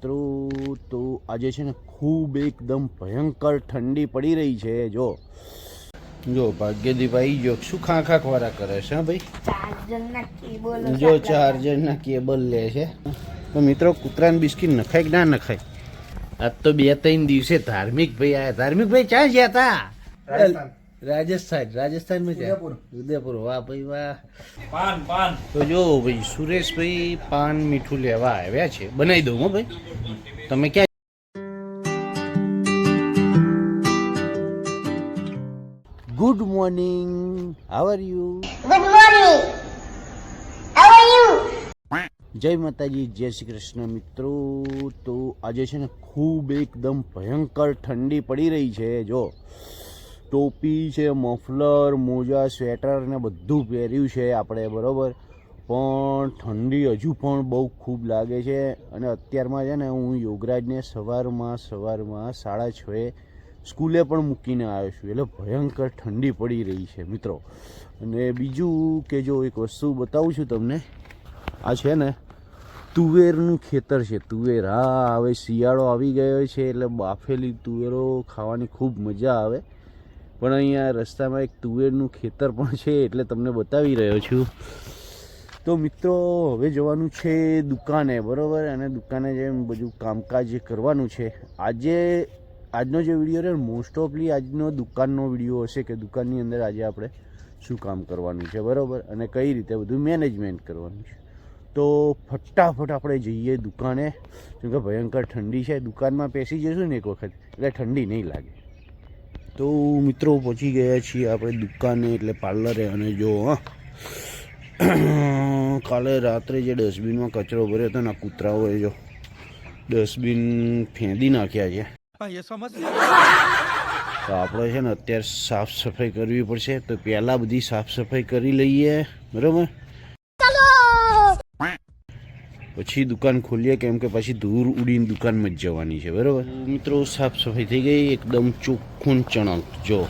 મિત્રો તો આજે છે ને ખૂબ એકદમ ભયંકર ઠંડી પડી રહી છે જો. જો ભાગ્યદીભાઈ જો શું ખા ખા ખવારા કરે છે હા ભાઈ? જો ચાર્જરના કેબલ લે છે. તો મિત્રો કૂતરાને બિસ્કિટ નખાય કે ના નખાય? આજ તો બે ત્રણ દિવસે ધાર્મિક ભાઈ આયા. ધાર્મિક ભાઈ ક્યાં ગયા હતા રાજસ્થાન રાજસ્થાનમાં ગયા ઉદયપુર. વાહ ભાઈ વાહ. પાન પાન. તો જો ભાઈ સુરેશભાઈ પાન મીઠું લેવા આવ્યા છે. બનાવી દઉં હો ભાઈ. તમે ક્યાં good morning how are you good morning how are you જય માતાજી જય શ્રી કૃષ્ણ મિત્રો. તો આજે છે ને ખૂબ એકદમ ભયંકર ઠંડી પડી રહી છે જો. ટોપી છે, મફલર, મોજા, સ્વેટર ને બધું પહેર્યું છે આપણે, બરાબર? પણ ઠંડી હજુ પણ બહુ ખૂબ લાગે છે અને અત્યારમાં છે ને હું યોગરાજને સવારમાં સવારમાં સાડા છએ સ્કૂલે પણ મૂકીને આવ્યો છું. એટલે ભયંકર ઠંડી પડી રહી છે, મિત્રો. અને બીજું કે જો એક વસ્તુ બતાવું છું તમને, આ છે ને તુવેરનું ખેતર છે. તુવેર, હા, હવે શિયાળો આવી ગયો છે એટલે બાફેલી તુવેરો ખાવાની ખૂબ મજા આવે. પણ અહીંયા રસ્તામાં એક તુવેરનું ખેતર પણ છે એટલે તમને બતાવી રહ્યો છું. તો મિત્રો, હવે જવાનું છે દુકાને, બરાબર? અને દુકાને જેમ બધું કામકાજ કરવાનું છે. આજે, આજનો જે વીડિયો રહે મોસ્ટ ઓફલી આજનો દુકાનનો વીડિયો હશે કે દુકાનની અંદર આજે આપણે શું કામ કરવાનું છે, બરાબર? અને કઈ રીતે બધું મેનેજમેન્ટ કરવાનું છે. તો ફટાફટ આપણે જઈએ દુકાને. કેમ કે ભયંકર ઠંડી છે, દુકાનમાં પેસી જઈશું ને એક વખત, એટલે ઠંડી નહીં લાગે. તો મિત્રો પહોંચી ગયા છીએ આપણે દુકાને એટલે પાર્લરે અને જો હા. કાલે રાત્રે જે ડસ્ટબિનમાં કચરો ભર્યો હતો ને કૂતરાઓએ જો ડસ્ટબિન ફેંદી નાખ્યા છે. તો આપણે છે ને અત્યારે સાફ સફાઈ કરવી પડશે. તો પહેલાં બધી સાફ સફાઈ કરી લઈએ. બરાબર? પછી દુકાન ખોલીએ કેમ કે પછી ધૂળ ઉડીને દુકાનમાં જ જવાની છે, બરાબર? મિત્રો સાફ સફાઈ થઈ ગઈ, એકદમ ચોખ્ખું ચણક, જો.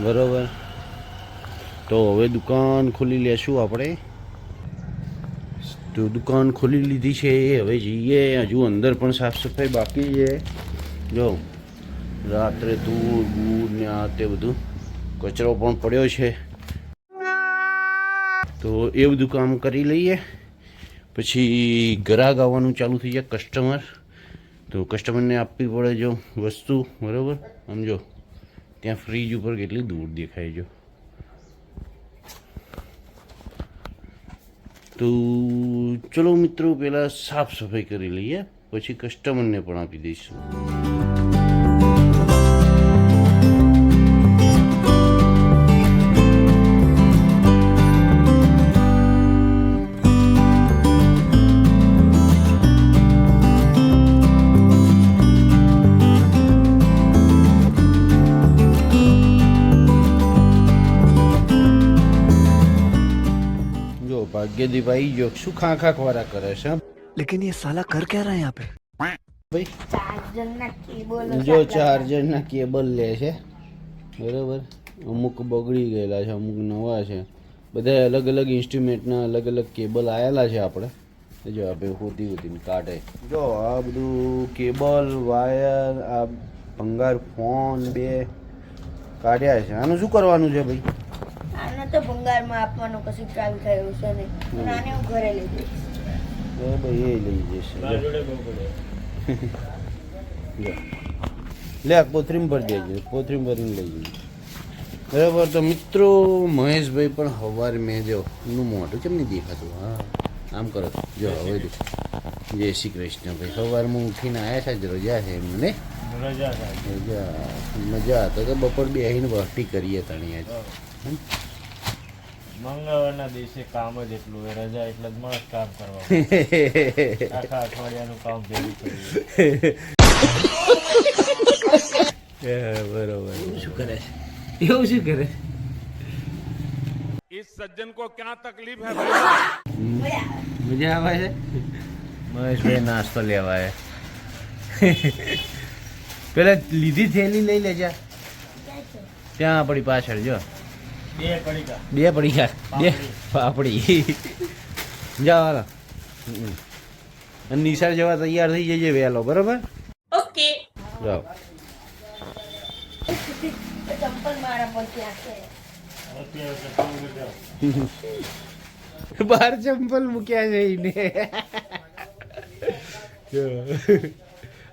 બરાબર? તો હવે દુકાન ખોલી લેશું આપણે. તો દુકાન ખોલી લીધી છે, હવે જઈએ. હજુ અંદર પણ સાફ સફાઈ બાકી છે. જો, રાત્રે ધૂળ ગુડ ને આ તે બધું કચરો પણ પડ્યો છે. તો એ બધું કામ કરી લઈએ. પછી ગ્રાહક આવવાનું ચાલુ થઈ જાય કસ્ટમર તો કસ્ટમરને આપવી પડે જો વસ્તુ, બરાબર? સમજો ત્યાં ફ્રીજ ઉપર કેટલી દૂર દેખાય જો. તો ચલો મિત્રો, પહેલાં સાફ સફાઈ કરી લઈએ, પછી કસ્ટમરને પણ આપી દઈશું. જો ભાગ્યદીપ આવી ગયો શું ખા ખા ખવારા કરે છે હા? लेकिन ये साला कर क्या रहा है यहाँ पे ભાઈ ચાર્જરના કેબલ જો ચાર્જરના કેબલ લે છે બરાબર અમુક બગડી ગયેલા છે અમુક નવા છે બધા અલગ અલગ ઇન્સ્ટ્રુમેન્ટના અલગ અલગ કેબલ આવેલા છે આપણે તો જો આપણે હોતી હોતીને કાઢે જો આ બધું કેબલ વાયર આ ભંગાર ફોન બે કાઢ્યા છે આનું શું કરવાનું છે ભાઈ આને તો ભંગારમાં આપવાનું કશું ચાલુ થયું છે નહીં. પણ આને હું ઘરે લઈ જઈશ. એ ભાઈ એ લઈ જશે મારા જો. જોડે બહુ પડે. જો. લે કોથરીમ ભરી દેજો. કોથરીમ ભરીને લઈ જઈએ બરાબર તો મિત્રો મહેશભાઈ પણ હવાર મેં જો એનું મોઢું કેમ નહીં દેખાતું? હા આમ કરો. જો હવે જો. જય શ્રી કૃષ્ણ ભાઈ. સવારમાં ઉઠીને આવ્યા છે જ રજા છે એમને રજા મજા. તો બપોર બેસીને વહટી કરીએ તણી આજ. મંગળવારના દિવસે કામ જ એટલું હોય રજા એટલે જ મસ્ત કામ કરવા પડે. આખા અઠવાડિયાનું કામ ભેગું કર્યું બરોબર શું કરે છે એવું શું કરે इस सज्जन को क्या तकलीफ है भाई મજા આવે છે મહેશભાઈ નાસ્તો લેવા આવ્યા પેલા લીધી થેલી લઈ લેજા ત્યાં આપણી પાછળ જો બે પડીકા. બે પડી ગયા બે પાપડી. જવા અને નિશાળ જવા તૈયાર થઈ જજે વહેલો બરોબર? ઓકે. જાઓ? બાર ચંપલ મૂક્યા છે એને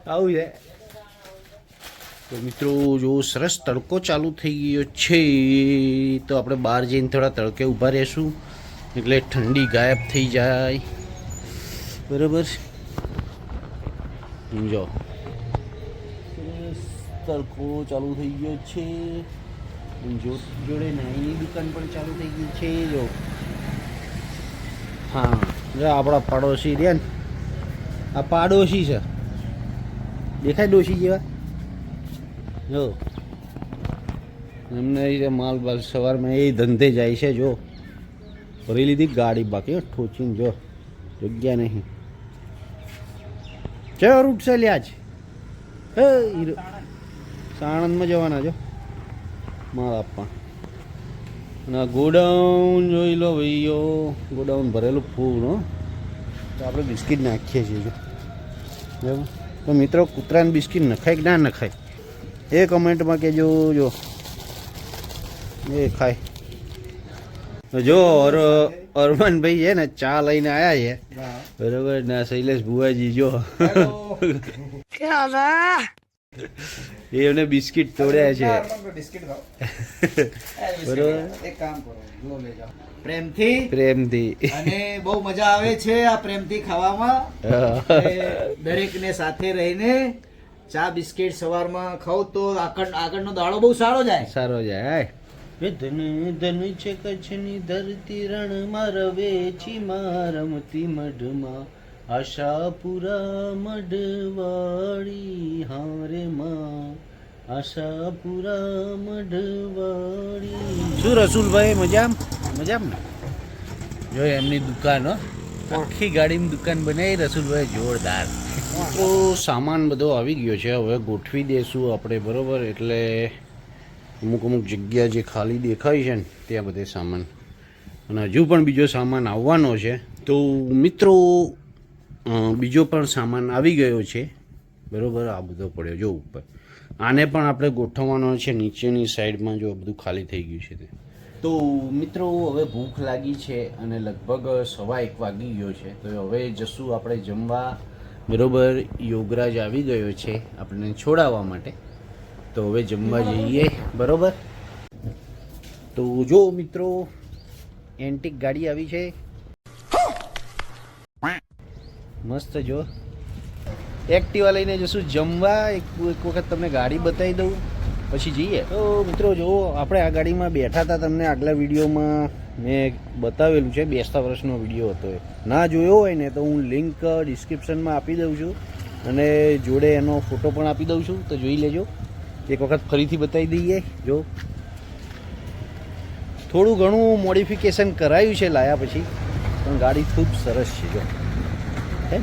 આવું છે. તો મિત્રો જો સરસ તડકો ચાલુ થઈ ગયો છે તો આપણે બહાર જઈને થોડા તડકે ઊભા રહેશું. એટલે ઠંડી ગાયબ થઈ જાય. બરાબર? જો. તડકો ચાલુ થઈ ગયો છે. જો જોડે નાઈની દુકાન પણ ચાલુ થઈ ગઈ છે જો. હા જો આપણા પાડોશી રહ્યા ને. આ પાડોશી છે. દેખાય ડોશી જેવા? જો. એમને એ માલ બાલ સવારમાં એ ધંધે જાય છે, જો. ભરી લીધી ગાડી બાકી ઠોચીને જો. જગ્યા નહીં. ચો, રૂટ છે લ્યા જ હે હીરો. સાણંદમાં જવાના જો માલ આપવા. અને ગોડાઉન જોઈ લો ભાઈઓ. ગોડાઉન ભરેલું ફૂલ, હો. તો આપણે બિસ્કિટ નાખીએ છીએ, જો. બરાબર? તો મિત્રો, કૂતરાને બિસ્કિટ નખાય કે ના નખાય? એ કમેન્ટમાં કહેજો જો. એ ખાય. જો અર અરમાનભાઈ છે ને ચા લઈને આવ્યા છે. બરોબર ના શૈલેષ ભુવાજી જો. એ એમને બિસ્કિટ તોડ્યા છે. બરોબર. એક કામ કરો જો લઈ જાઓ. પ્રેમથી પ્રેમથી. અને બહુ મજા આવે છે આ પ્રેમથી ખાવામાં. દરેક ને સાથે રહીને ચા બિસ્કિટ સવારમાં ખાવ તો આગળ આગળનો દાડો બહુ સારો જાય. સારો જાય એ ધન ધન છે કચ્છની ધરતી રણમાં રવેચી ચીમાં રમતી મઢમાં. આશાપુરા મઢવાળી હારે માં. આશાપુરા મઢવાળી. શું રસુલભાઈ મજામ? મજામ ને? જો એમની દુકાન આખી ગાડીની દુકાન બનાવી રસુલભાઈ જોરદાર. તો સામાન બધો આવી ગયો છે. હવે ગોઠવી દેશું આપણે, બરાબર? એટલે અમુક અમુક જગ્યા જે ખાલી દેખાય છે ને, ત્યાં બધે સામાન. અને હજુ પણ બીજો સામાન આવવાનો છે. તો મિત્રો બીજો પણ સામાન આવી ગયો છે. બરાબર? આ બધો પડ્યો જો ઉપર. આને પણ આપણે ગોઠવવાનો છે. નીચેની સાઈડમાં જો બધું ખાલી થઈ ગયું છે તે. તો મિત્રો, હવે ભૂખ લાગી છે અને લગભગ સવા એક વાગી ગયો છે. તો હવે જશું આપણે જમવા. બરોબર યોગરાજ આવી ગયો છે આપણને છોડાવવા માટે. તો હવે જમવા જઈએ, બરોબર? તો જો મિત્રો એન્ટિક ગાડી આવી છે. મસ્ત જો. એક્ટિવા લઈને જશું જમવા. એક વખત તમને ગાડી બતાવી દઉં. પછી જઈએ. તો મિત્રો જો આપણે આ ગાડીમાં બેઠા હતા. તમને આગલા વિડીયોમાં મેં બતાવેલું છે બેસતા વર્ષનો વીડિયો હતો એ. ના જોયો હોય ને તો હું લિંક ડિસ્ક્રિપ્શનમાં આપી દઉં છું અને જોડે એનો ફોટો પણ આપી દઉં છું, તો જોઈ લેજો. એક વખત ફરીથી બતાવી દઈએ, જો. થોડું ઘણું મોડિફિકેશન કરાયું છે લાયા પછી, પણ ગાડી ખૂબ સરસ છે, જો. હે.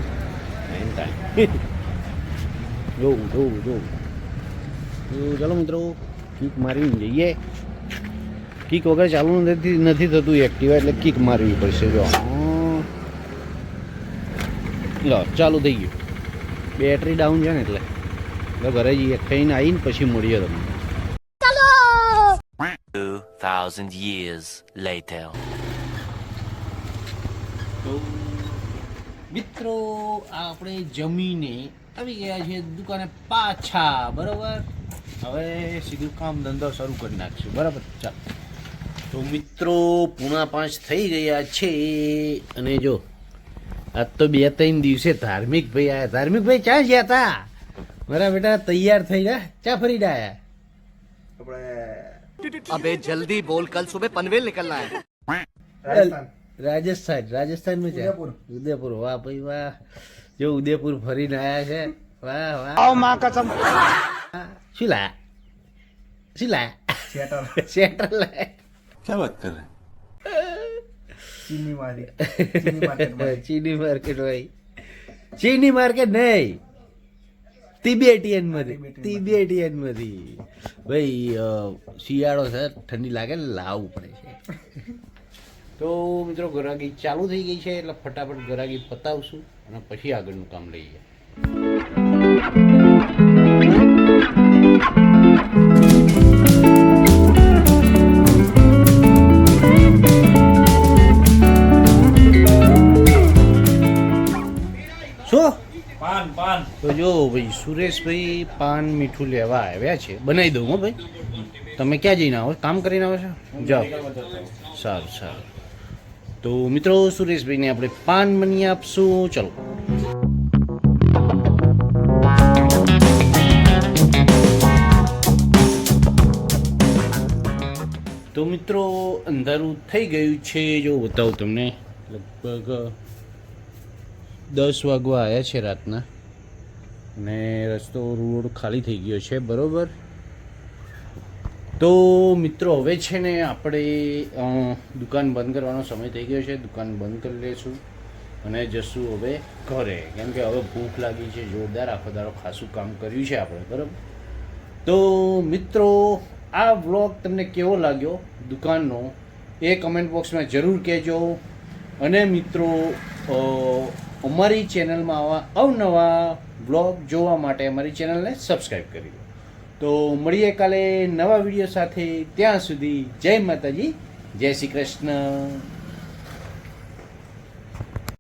જોવું જોવું જોવું ચાલો મિત્રો, કીક મારીને જઈએ. કીક વગર ચાલુ નથી નથી થતું એક્ટિવા એટલે કિક મારવી પડશે જો. હા. લો ચાલુ થઈ ગયું. બેટરી ડાઉન છે ને એટલે. એટલે ઘરે જઈએ. ખાઈને આવીને પછી મળીએ તમને. 2,000 years later. મિત્રો આપણે જમીને આવી ગયા છે દુકાને પાછા બરોબર? હવે સીધું કામ ધંધો શરૂ કરી નાખશું. બરાબર? ચાલ. તો મિત્રો પૂણા પાંચ થઈ ગયા છે. અને જો આજ તો બે ત્રણ દિવસે ધાર્મિક ભાઈ આવ્યા ધાર્મિક ભાઈ ક્યાં ગયા હતા મારા બેટા તૈયાર થઈ ગયા ક્યાં ફરી ડાયા અબે જલ્દી બોલ કલ સુબહ પનવેલ નીકળના હે. રાજસ્થાન. રાજસ્થાનમાં ઉદયપુર. ઉદયપુર. વાહ ભાઈ વાહ. જો ઉદયપુર ફરીને આયા છે. વાહ વાહ. આવમાં કસમ. શું લાયા? શેટર શેટર લાયા. ચીની મારી चीनी मार्केट। चीनी માર્કેટ ભાઈ ચીની માર્કેટ નહીં તિબેટિયનમાંથી તિબેટિયનમાંથી ભાઈ શિયાળો છે ઠંડી લાગે ને લાવવું પડે છે. તો મિત્રો ગરાગી ચાલુ થઈ ગઈ છે એટલે ફટાફટ ગરાગી પતાવશું અને પછી આગળનું કામ લઈએ. સુરેશભાઈ પાન મીઠું લેવા આવ્યા છે. બનાવી દઉં હો ભાઈ. તમે ક્યાં જઈને આવો કામ કરીને આવો છો? જાઓ. સારું સારું. તો મિત્રો, સુરેશભાઈને આપણે પાન બની આપશું. ચલો. તો મિત્રો, અંધારું થઈ ગયું છે. જો બતાવું તમને. લગભગ દસ વાગવા આવ્યા છે રાતના. અને રસ્તો રોડ ખાલી થઈ ગયો છે, બરોબર? તો મિત્રો, હવે છે ને આપણે દુકાન બંધ કરવાનો સમય થઈ ગયો છે. દુકાન બંધ કરી લઈશું અને જશું હવે ઘરે. કેમ કે હવે ભૂખ લાગી છે, જોરદાર. આખો દાડો ખાસું કામ કર્યું છે આપણે, બરાબર? તો મિત્રો, આ વ્લોગ તમને કેવો લાગ્યો દુકાનનો એ કમેન્ટ બોક્સમાં જરૂર કહેજો. અને મિત્રો અમારી ચેનલમાં આવા અવનવા વ્લોગ જોવા માટે અમારી ચેનલને સબસ્ક્રાઈબ કરી દો. તો મળીએ કાલે નવા વીડિયો સાથે. ત્યાં સુધી જય માતાજી, જય શ્રી કૃષ્ણ.